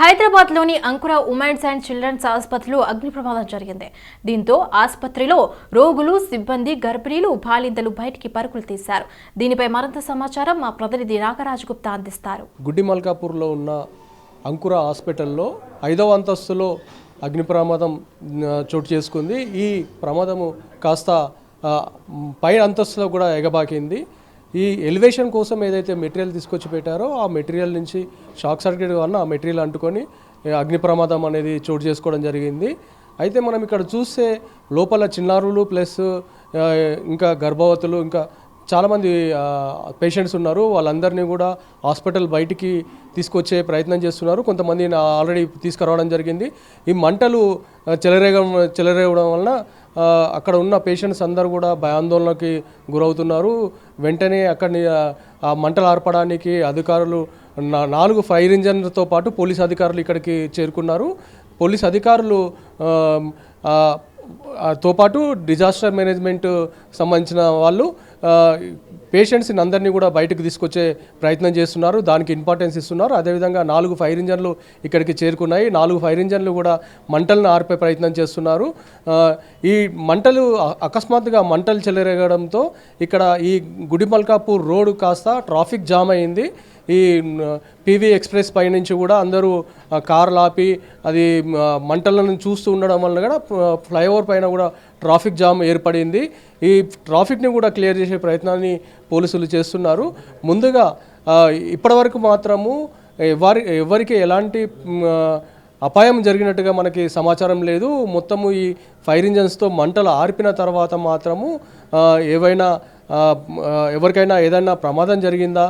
హైదరాబాద్లోని అంకుర women's and children's ఆసుపత్రిలో అగ్ని ప్రమాదం జరిగింది. దీంతో ఆసుపత్రిలో రోగులు సిబ్బంది గర్భిణీలు బాలింతలు బయటికి పరుగులు తీశారు. దీనిపై మరింత సమాచారం మా ప్రతినిధి నాగరాజ్ గుప్తా అందిస్తారు. గుడ్డి మల్కాపూర్లో ఉన్న అంకుర హాస్పిటల్లో ఐదవ అంతస్తులో అగ్ని ప్రమాదం చోటు చేసుకుంది. ఈ ప్రమాదము కాస్త పై అంతస్తులో కూడా ఎగబాకింది. ఈ ఎలివేషన్ కోసం ఏదైతే మెటీరియల్ తీసుకొచ్చి పెట్టారో ఆ మెటీరియల్ నుంచి షాక్ సర్క్యూట్ వలన ఆ మెటీరియల్ అంటుకొని అగ్ని ప్రమాదం అనేది చోటు చేసుకోవడం జరిగింది. అయితే మనం ఇక్కడ చూస్తే లోపల చిన్నారులు ప్లస్ ఇంకా గర్భవతులు ఇంకా చాలామంది పేషెంట్స్ ఉన్నారు. వాళ్ళందరినీ కూడా హాస్పిటల్ బయటికి తీసుకొచ్చే ప్రయత్నం చేస్తున్నారు. కొంతమంది ఆల్రెడీ తీసుకురావడం జరిగింది. ఈ మంటలు చెలరేగడం చెలరేవడం చెలరేగడం వలన అక్కడ ఉన్న పేషెంట్స్ అందరూ కూడా భయాందోళనకి గురవుతున్నారు. వెంటనే అక్కడిని ఆ, మంటలు ఆర్పడానికి అధికారులు నాలుగు ఫైర్ ఇంజన్లతో పాటు పోలీస్ అధికారులు ఇక్కడికి చేరుకున్నారు. పోలీస్ అధికారులు తో పాటు డిజాస్టర్ మేనేజ్మెంట్ సంబంధించిన వాళ్ళు పేషెంట్స్ని అందరినీ కూడా బయటకు తీసుకొచ్చే ప్రయత్నం చేస్తున్నారు దానికి ఇంపార్టెన్స్ ఇస్తున్నారు. అదేవిధంగా నాలుగు ఫైర్ ఇంజన్లు ఇక్కడికి చేరుకున్నాయి. నాలుగు ఫైర్ ఇంజన్లు కూడా మంటలను ఆర్పే ప్రయత్నం చేస్తున్నారు. ఈ మంటలు అకస్మాత్తుగా మంటలు చెలరేగడంతో ఇక్కడ ఈ గుడిమల్కాపూర్ రోడ్డు కాస్త ట్రాఫిక్ జామ్ అయింది. ఈ పీవీ ఎక్స్ప్రెస్ పైనుంచి కూడా అందరూ కార్లు ఆపి అది మంటలను చూస్తూ ఉండడం వల్ల కూడా ఫ్లైఓవర్ పైన కూడా ట్రాఫిక్ జామ్ ఏర్పడింది. ఈ ట్రాఫిక్ని కూడా క్లియర్ చేసే ప్రయత్నాన్ని పోలీసులు చేస్తున్నారు. ముందుగా ఇప్పటివరకు మాత్రము ఎవరి ఎవరికి ఎలాంటి అపాయం జరిగినట్టుగా మనకి సమాచారం లేదు. మొత్తము ఈ ఫైర్ ఇంజన్స్తో మంటలు ఆర్పిన తర్వాత మాత్రము ఏవైనా ఎవరికైనా ఏదైనా ప్రమాదం జరిగిందా?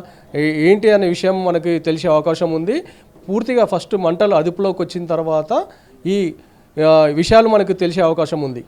ఏంటి అనే విషయం మనకి తెలిసే అవకాశం ఉంది. పూర్తిగా ఫస్ట్ మంటలు అదుపులోకి వచ్చిన తర్వాత ఈ విషయాలు మనకు తెలిసే అవకాశం ఉంది.